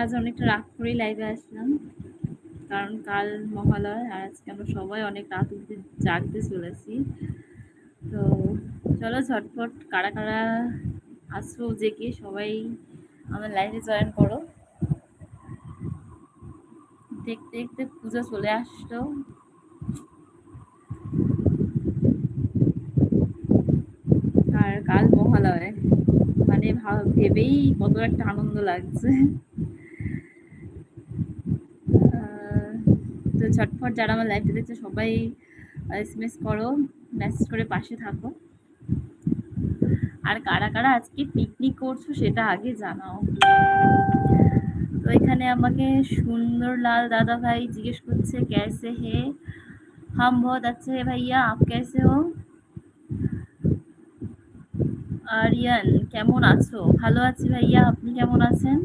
আজ অনেকটা রাত করেই লাইভে আসলাম। কারণ কাল মহালয়, আর আজকে আমরা সবাই অনেক রাত অব্দি জাগতে চলেছি। তো চলো ঝটফট কারা কারা আসব জেগে সবাই আমার লাইভে জয়েন করো। দেখতে দেখতে পুজো চলে আসলো আর কাল মহালয় মানে ভেবেই কত একটা আনন্দ লাগছে। তো ঝটফট যারা আমার লাইফে দেখছে, সবাই এস মেস করো মেসেজ করে পাশে থাকো। আর কারা কারা আজকে পিকনিক করছ সেটা আগে জানাও। তো এখানে আমাকে সুন্দর লাল দাদা ভাই জিজ্ঞেস করছে ক্যাসে হে? হাম বহুত আচ্ছা আছে ভাইয়া, আপ ক্যাসে হো আরিয়ান, কেমন আছো? ভালো আছি ভাইয়া, আপনি কেমন আছেন?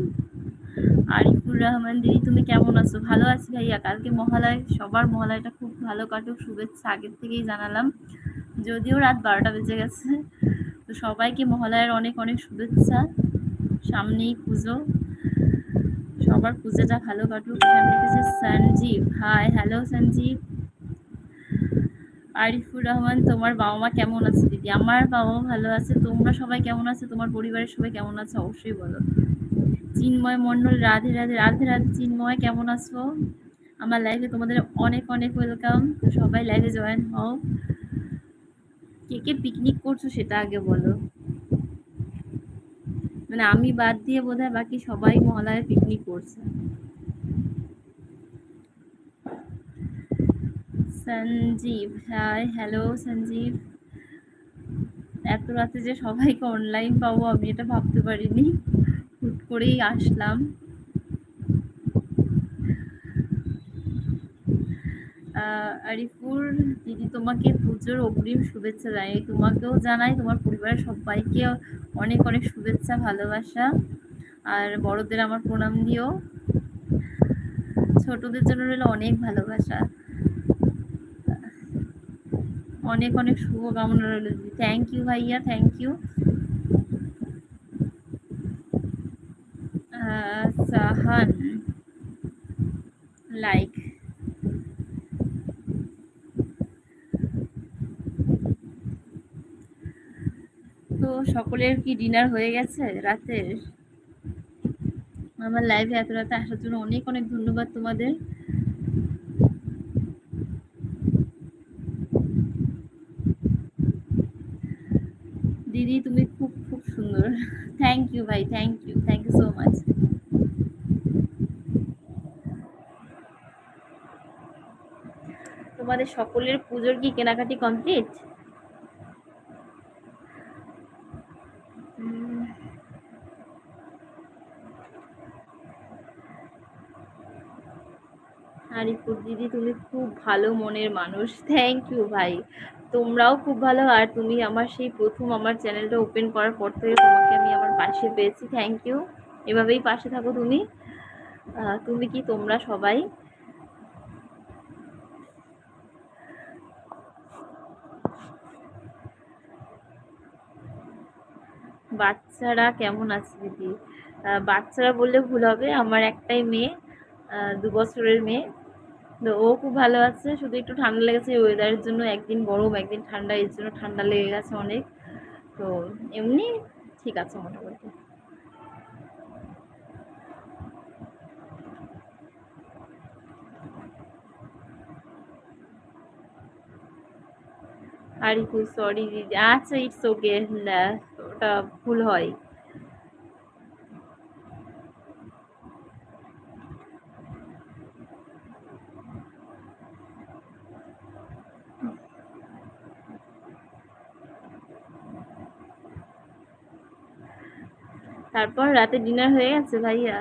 আরিফুর রহমান দিদি, তুমি কেমন আছো? ভালো আছি ভাইয়া, কালকে মহালয়, সবার মহালয়টা খুব ভালো কাটুক, শুভেচ্ছা আগের থেকেই জানালাম। যদিও রাত বারোটা বেজে গেছে, তো সবাইকে মহালয়ের অনেক অনেক শুভেচ্ছা, সামনেই পুজো। সবার পুজোটা ভালো কাটুক। সঞ্জীব হাই হ্যালো সঞ্জীব আরিফুর রহমান, তোমার বাবা মা কেমন আছে দিদি? আমার বাবা ভালো আছে, তোমরা সবাই কেমন আছে? তোমার পরিবারের সবাই কেমন আছে? অবশ্যই বলো। চিন্ময় মণ্ডল, রাধে রাধে রাধে রাধে। চিন্ময়, কেমন আছো? আমার লাইভে তোমাদের অনেক অনেক ওয়েলকাম তো সবাই লাইভে জয়েন হও। কে কে পিকনিক করছ সেটা আগে বলো। মানে আমি বাদ দিয়ে বোধহয় বাকি সবাই মহালয়ে পিকনিক করছে। Sanjib hi hello Sanjib. এত রাতে যে সবাইকে অনলাইন পাবো, আমি এটা ভাবতে পারিনি। হুট করেই আসলাম। আরিফুর দিদি তোমাকে পুজোর অগ্রিম শুভেচ্ছা জানাই তোমাকেও জানাই, তোমার পরিবারের সবাইকে অনেক অনেক শুভেচ্ছা, ভালোবাসা। আর বড়দের আমার প্রণাম দিও। ছোটদের জন্য রইল অনেক ভালোবাসা। অনেক অনেক শুভকামনা রইল থ্যাংক ইউ ভাইয়া থ্যাংক ইউ সাহান লাইক তো সকলের কি ডিনার হয়ে গেছে রাতের? আমার লাইভে এত রাতে আসার জন্য অনেক অনেক ধন্যবাদ তোমাদের। দিদি, তুমি খুব খুব সুন্দর। থ্যাংক ইউ ভাই thank you thank you so much তোমাদের সকলের পুজোর কি কেনাকাটি কমপ্লিট আরিফুর দিদি, তুমি খুব ভালো মনের মানুষ। থ্যাংক ইউ ভাই। তোমরাও খুব ভালো আর তুমি আমার সেই প্রথম আমার চ্যানেলটা ওপেন করার পর থেকে তোমাকে আমি আমার পাশে পেয়েছি। থ্যাংক ইউ এভাবেই পাশে থাকো তুমি। তুমি কি তোমরা সবাই? বাচ্চারা কেমন আছে দিদি? বাচ্চারা বললে ভুল হবে। আমার একটাই মেয়ে দু বছরের মেয়ে। ও খুব ভালো আছে, শুধু একটু ঠান্ডা লেগেছে ওয়েদারের জন্য একদিন গরম, একদিন ঠান্ডা, এর জন্য ঠান্ডা লেগে গেছে অনেক। তো এমনি ঠিক আছে মোটামুটি। আরিফু সরি দিদি। আচ্ছা ইটস ওকে ওটা ভুল হয়। তারপর রাতে ডিনার হয়ে গেছে ভাইয়া।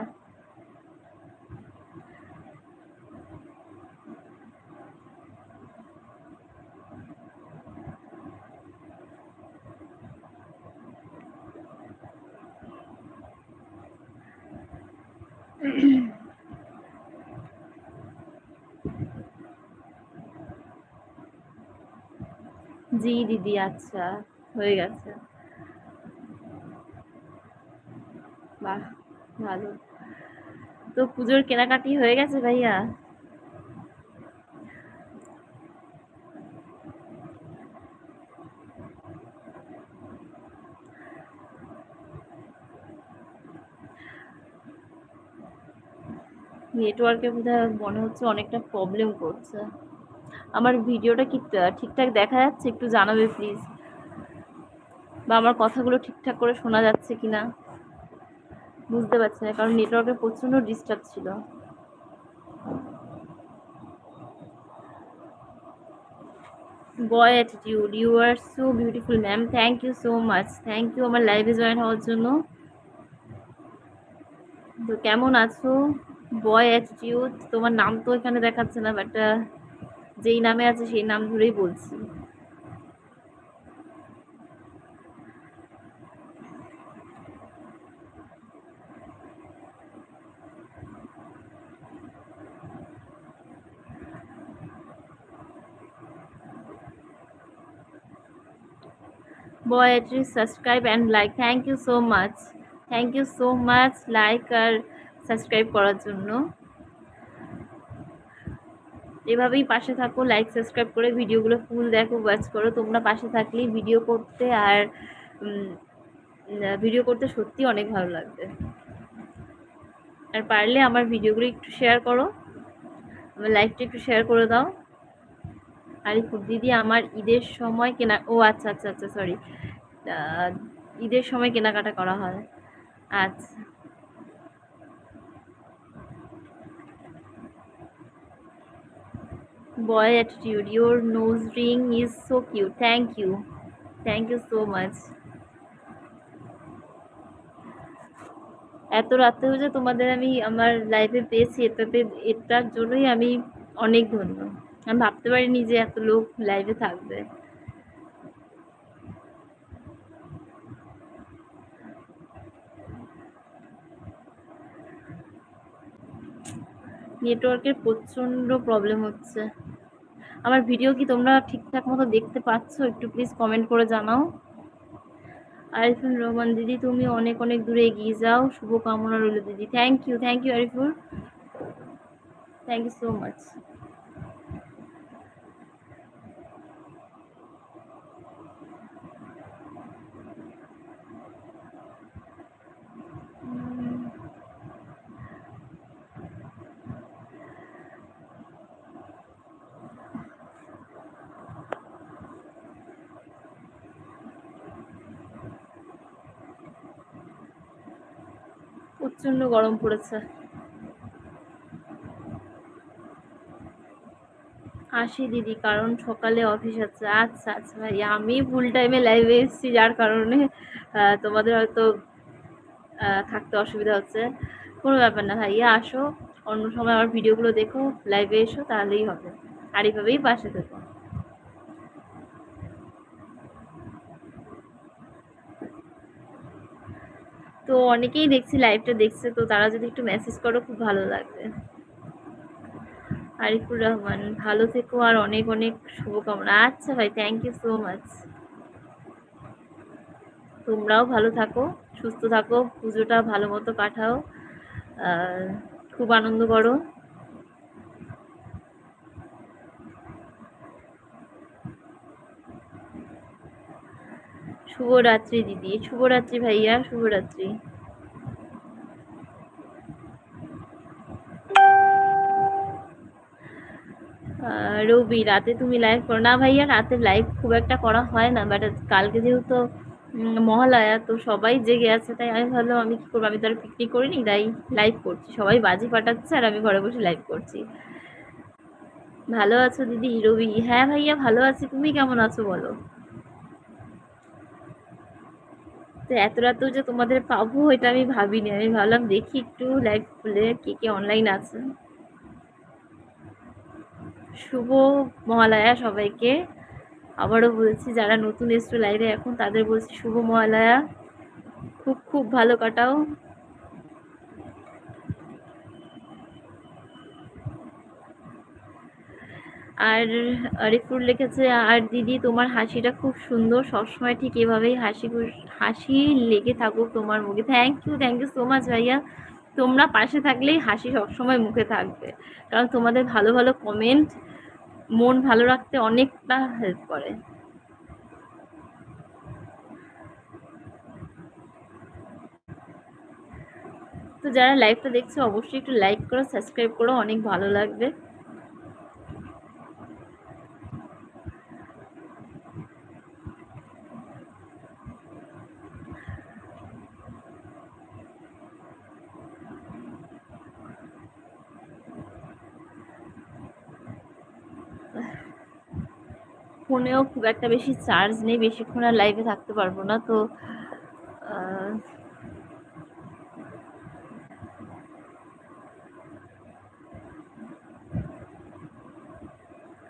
জি দিদি আচ্ছা হয়ে গেছে। ভালো। তো পুজোর কেনাকাটি হয়ে গেছে ভাইয়া? নেটওয়ার্কে বোধহয় মনে হচ্ছে অনেকটা প্রবলেম করছে। আমার ভিডিওটা কি ঠিকঠাক দেখা যাচ্ছে? একটু জানাবে প্লিজ বা আমার কথাগুলো ঠিকঠাক করে শোনা যাচ্ছে কিনা? বুঝতে পারছি না, কারণ নেটওয়ার্কের প্রচণ্ড ডিস্টার্ব ছিল। Boy attitude you are so beautiful ma'am thank you so much thank you আমার লাইভে জয়েন হওয়ার জন্য। তো কেমন আছো? বয় অ্যাটিটিউড তোমার নাম তো এখানে দেখাচ্ছে না বাট যেই নামে আছে সেই নাম ধরেই বলছি। Least subscribe and like. Thank you so much. Thank you so much. Like আর সাবস্ক্রাইব করার জন্য। এভাবেই পাশে থাকো লাইক সাবস্ক্রাইব করে ভিডিওগুলো ফুল দেখো ওয়াচ করো। তোমরা পাশে থাকলেই ভিডিও করতে আর ভিডিও করতে সত্যি অনেক ভালো লাগবে। আর পারলে আমার ভিডিওগুলো একটু শেয়ার করো। আমার লাইফটা একটু শেয়ার করে দাও। আরিফুর দিদি আমার ঈদের সময় কেনা, ও আচ্ছা আচ্ছা আচ্ছা সরি ঈদের সময় কেনাকাটা করা হয়। আচ্ছা। Boy attitude, your nose ring is so cute, thank you thank you so much. এত রাত্রে যে তোমাদের আমি আমার লাইফে পেয়েছি এটাতে এটার জন্যই আমি অনেক ধন্য। আমি ভাবতে পারিনি যে এত লোক লাইভে থাকবে। নেটওয়ার্কের প্রচণ্ড প্রবলেম হচ্ছে। আমার ভিডিও কি তোমরা ঠিকঠাক মতো দেখতে পাচ্ছ? একটু প্লিজ কমেন্ট করে জানাও। আরিফুল রহমান, দিদি তুমি অনেক অনেক দূরে এগিয়ে যাও। শুভকামনা রইল দিদি। Thank you thank you Ariful. Thank you so much প্রচণ্ড গরম পড়েছে। আসি দিদি, কারণ সকালে অফিস আছে। আচ্ছা আচ্ছা ভাই আমি ফুল টাইমে লাইভে এসেছি, যার কারণে তোমাদের হয়তো থাকতে অসুবিধা হচ্ছে। কোনো ব্যাপার না ভাইয়া, আসো। অন্য সময় আমার ভিডিওগুলো দেখো লাইভে এসো, তাহলেই হবে। আর এইভাবেই পাশে থেকো। তো অনেকেই দেখছি লাইভটা দেখছে, তো তারা যদি একটু মেসেজ করো, খুব ভালো লাগবে। আরিফুর রহমান, ভালো থেকো আর অনেক অনেক শুভকামনা। আচ্ছা ভাই থ্যাংক ইউ সো মাচ তোমরাও ভালো থাকো, সুস্থ থাকো, পুজোটা ভালো মতো কাটাও খুব আনন্দ করো। শুভরাত্রি দিদি। শুভরাত্রি ভাইয়া, শুভরাত্রি। রবি, রাতে তুমি লাইভ করো। না ভাইয়া, রাতে লাইভ খুব একটা করা হয় না বাট কালকে যেহেতু মহালয়া, তো সবাই জেগে আছে, তাই আমি ভাবলাম আমি কী করব? আমি তো আর পিকনিক করিনি, তাই লাইভ করছি। সবাই বাজি ফাটাচ্ছে আর আমি ঘরে বসে লাইভ করছি। ভালো আছো দিদি, রবি? হ্যাঁ ভাইয়া, ভালো আছি। তুমি কেমন আছো বলো? তো এত রাতেও যে তোমাদের পাবো, এটা আমি ভাবিনি। আমি ভাবলাম দেখি একটু লাইভ খুলে কে কে অনলাইন আছে। শুভ মহালয়া সবাইকে। আবারও বলছি, যারা নতুন এসছো লাইভে এখন, তাদের বলছি শুভ মহালয়া। খুব খুব ভালো কাটাও। আর, আরিফুর লিখেছে, আর দিদি, তোমার হাসিটা খুব সুন্দর। সবসময় ঠিক এভাবেই হাসি হাসি লেগে থাকুক তোমার মুখে। Thank you thank you so much ভাইয়া। তোমরা পাশে থাকলেই হাসি সবসময় মুখে থাকবে। কারণ তোমাদের ভালো ভালো কমেন্ট মন ভালো রাখতে অনেকটা হেল্প করে। তো যারা লাইভটা দেখছ, অবশ্যই একটু লাইক করো সাবস্ক্রাইব করো, অনেক ভালো লাগবে। ফোনেও খুব একটা বেশি চার্জ নেই, বেশিক্ষণ আর লাইভে থাকতে পারব না, তো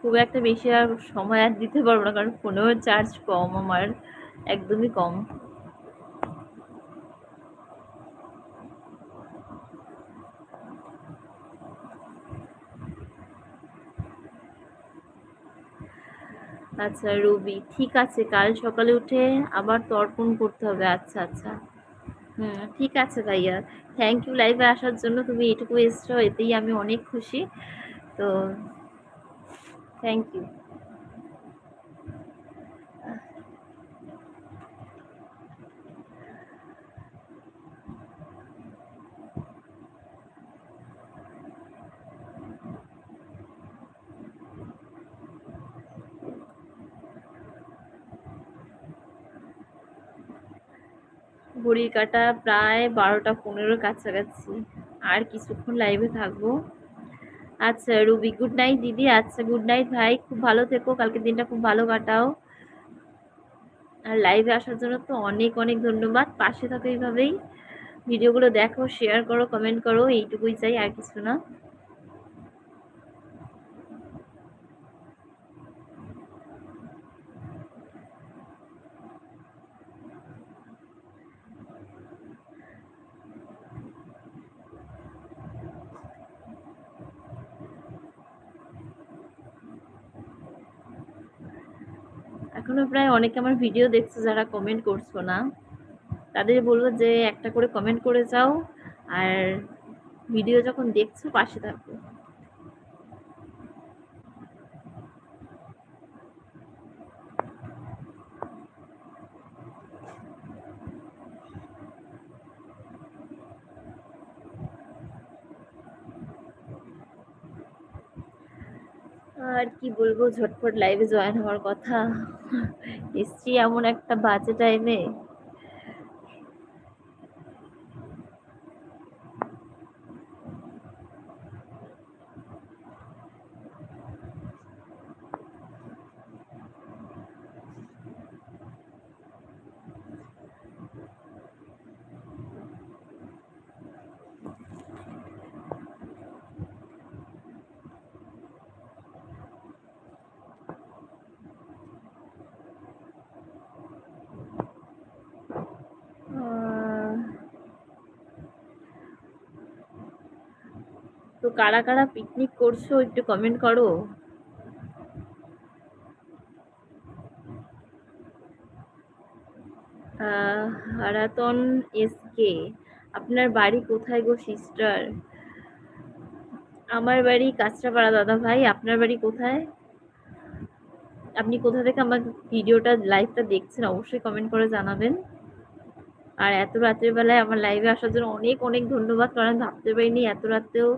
খুব একটা বেশি আর সময় আর দিতে পারব না, কারণ ফোনেও চার্জ কম, আমার একদমই কম। আচ্ছা রবি, ঠিক আছে, কাল সকালে উঠে আবার তর্পণ করতে হবে। আচ্ছা আচ্ছা। হুম, ঠিক আছে ভাইয়া। থ্যাংক ইউ লাইভে আসার জন্য তুমি এটুকু এসছো এতেই আমি অনেক খুশি। তো থ্যাংক ইউ ঘড়ির কাটা প্রায় বারোটা পনেরোর কাছাকাছি। আর কিছুক্ষণ লাইভে থাকব। আচ্ছা রুবি গুড নাইট দিদি। আচ্ছা গুড নাইট ভাই। খুব ভালো থেকো। কালকে দিনটা খুব ভালো কাটাও। আর লাইভে আসার জন্য তো অনেক অনেক ধন্যবাদ। পাশে থাকো এইভাবেই। ভিডিওগুলো দেখো শেয়ার করো কমেন্ট করো। এইটুকুই চাই, আর কিছু না এখনও প্রায় অনেকে আমার ভিডিও দেখছ যারা কমেন্ট করছ না। তাদের বলব যে একটা করে কমেন্ট করে যাও আর ভিডিও যখন দেখছ পাশে থাকো। আর কি বলব, ঝটপট লাইভে জয়েন হওয়ার কথা। এসছি এমন একটা বাজে টাইমে তো কারা কারা পিকনিক করছ একটু কমেন্ট করো। হারাতন এসকে আপনার বাড়ি কোথায় গো সিস্টার আমার বাড়ি কাঁচরাপাড়া দাদা ভাই, আপনার বাড়ি কোথায়? আপনি কোথা থেকে আমার ভিডিওটা লাইভটা দেখছেন অবশ্যই কমেন্ট করে জানাবেন। আর এত রাতের বেলায় আমার লাইভে আসার জন্য অনেক অনেক ধন্যবাদ, কারণ ভাবতে পারিনি এত রাতেও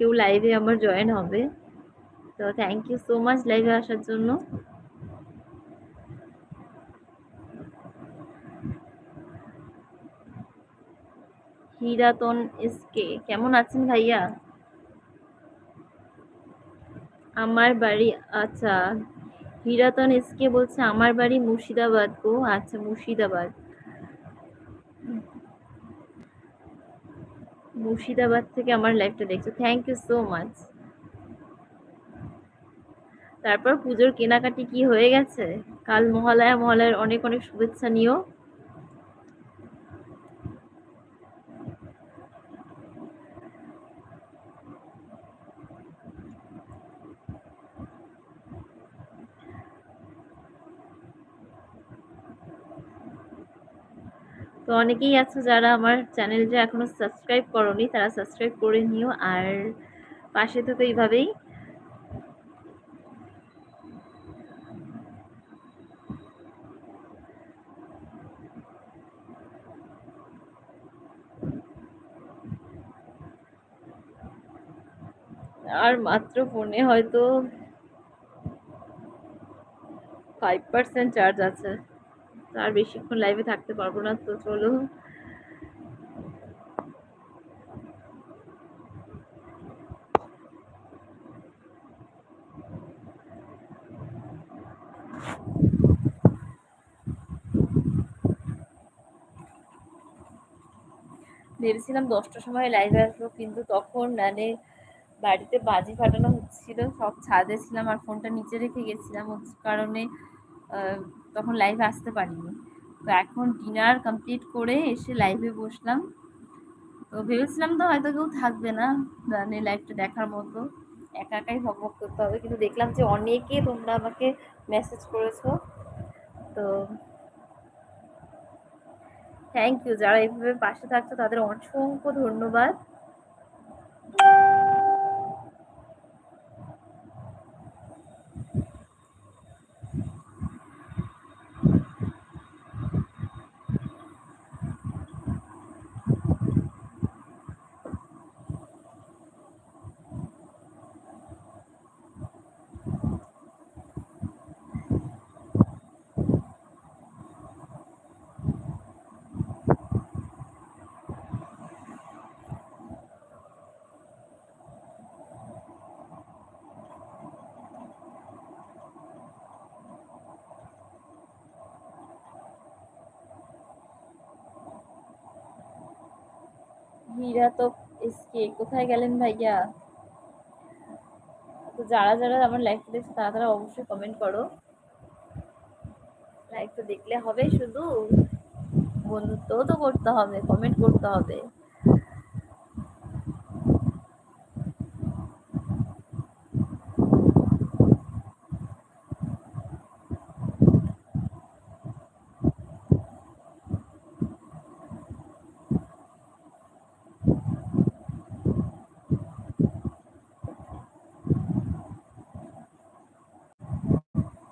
কেউ লাইভে আমার জয়েন হবে। তো থ্যাংক ইউ সো মাচ লাইভে আসার জন্য। হিরাতন এসকে কেমন আছেন ভাইয়া? আমার বাড়ি আচ্ছা। হিরাতন এসকে বলছে, আমার বাড়ি মুর্শিদাবাদ গো। আচ্ছা মুর্শিদাবাদ। মুর্শিদাবাদ থেকে আমার লাইফটা দেখছ। থ্যাংক ইউ সো মাচ তারপর পুজোর কেনাকাটি কি হয়ে গেছে? কাল মহালয়া, মহালয়ার অনেক অনেক শুভেচ্ছা নিও। তো অনেকেই আছো যারা আমার চ্যানেলটা এখনও সাবস্ক্রাইব করনি, তারা সাবস্ক্রাইব করে নিও। আর পাশে তো এইভাবেই। আর মাত্র ফোনে হয়তো ফাইভ পার্সেন্ট চার্জ আছে। আর বেশিক্ষণ লাইভে থাকতে পারব না, তো চলো। ভেবেছিলাম দশটার সময় লাইভে আসব, কিন্তু তখন মানে বাড়িতে বাজি ফাটানো হচ্ছিল, সব ছাদে ছিলাম আর ফোনটা নিচে রেখে গেছিলাম কারণে তখন লাইভে আসতে পারিনি। তো এখন ডিনার কমপ্লিট করে এসে লাইভে বসলাম। তো ভেবেছিলাম তো হয়তো কেউ থাকবে না মানে লাইভটা দেখার মতো। একা একাই ভক করতে হবে, কিন্তু দেখলাম যে অনেকে তোমরা আমাকে মেসেজ করেছ। তো থ্যাংক ইউ যারা এইভাবে পাশে থাকছো তাদের অসংখ্য ধন্যবাদ। হীরা তো এসকে, কোথায় গেলেন ভাইয়া? তো যারা যারা আমার লাইভটা দেখছে, তারা তারা অবশ্যই কমেন্ট করো। লাইভটা দেখলে হবে শুধু। বন্ধুত্ব তো করতে হবে কমেন্ট করতে হবে।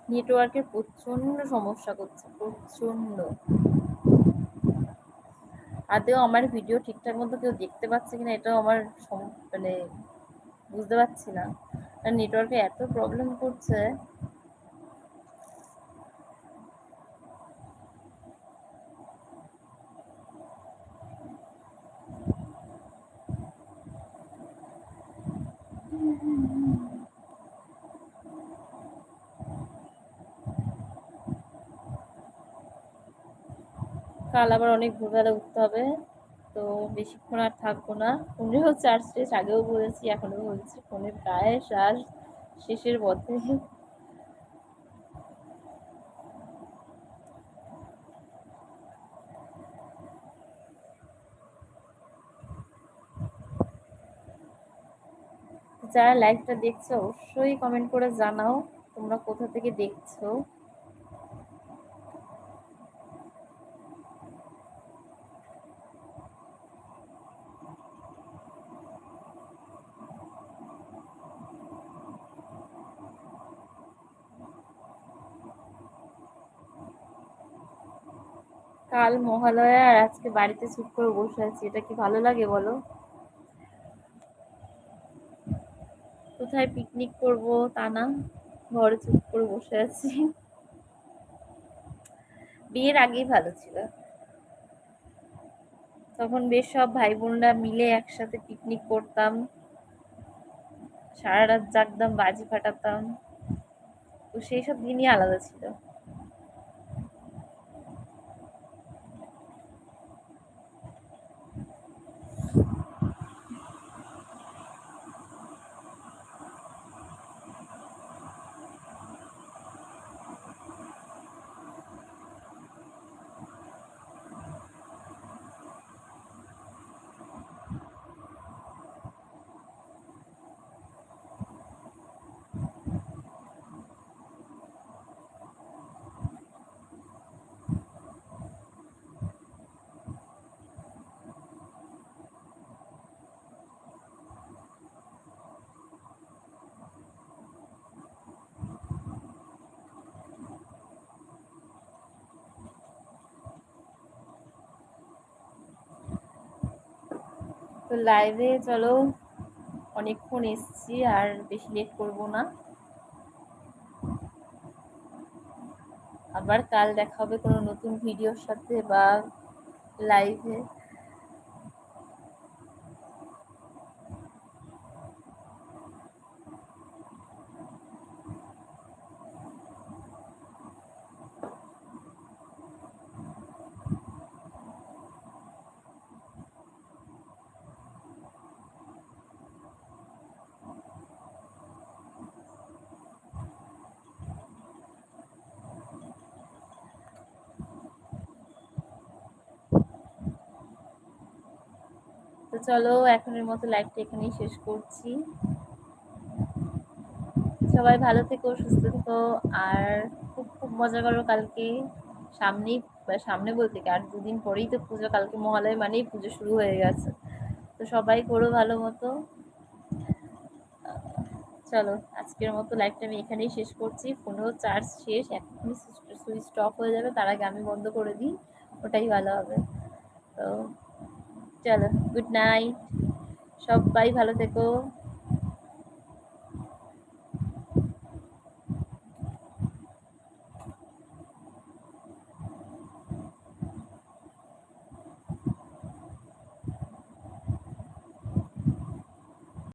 নেটওয়ার্কের প্রচণ্ড সমস্যা করছে প্রচণ্ড আদেও আমার ভিডিও ঠিকঠাক মতো কেউ দেখতে পাচ্ছে কিনা, এটাও আমার মানে বুঝতে পারছি না। নেটওয়ার্কে এত প্রবলেম করছে। কাল আবার অনেক ভোরবেলা উঠতে হবে, তো বেশিক্ষণ আর থাকব না। ফোনেও চার্জ শেষ, আগেও বলেছি, এখনও বলছি ফোনে প্রায় চার্জ শেষের পথে। যারা লাইভটা দেখছ, অবশ্যই কমেন্ট করে জানাও, তোমরা কোথা থেকে দেখছ। কাল মহালয়া আর আজকে বাড়িতে চুপ করে বসে আছি। এটা কি ভালো লাগে বলো? কোথায় পিকনিক করব তা না, ঘরে চুপ করে বসে আছি। বিয়ের আগেই ভালো ছিল। তখন বেশ সব ভাই বোনরা মিলে একসাথে পিকনিক করতাম। সারা রাত জাগতাম, বাজি ফাটাতাম। তো সেই সব দিনই আলাদা ছিল। তো লাইভে চলো, অনেকক্ষণ এসছি, আর বেশি লেট করব না। আবার কাল দেখা হবে কোনো নতুন ভিডিওর সাথে বা লাইভে চলো, এখনের মতো লাইভটা এখানেই শেষ করছি। সবাই ভালো থেকো, সুস্থ থেকো, আর খুব খুব মজা করো কালকে। সামনেই, সামনে বলতে কি, আর দুদিন পরেই তো পুজো, কালকে মহালয় মানেই পুজো শুরু হয়ে গেছে। তো সবাই করো ভালো মতো। চলো, আজকের মতো লাইভটা আমি এখানেই শেষ করছি। ফোনেও চার্জ শেষ, এখনই সুইচ অফ হয়ে যাবে, তার আগে আমি বন্ধ করে দিই, ওটাই ভালো হবে। তো চলো গুড নাইট সবাই ভালো থেকো।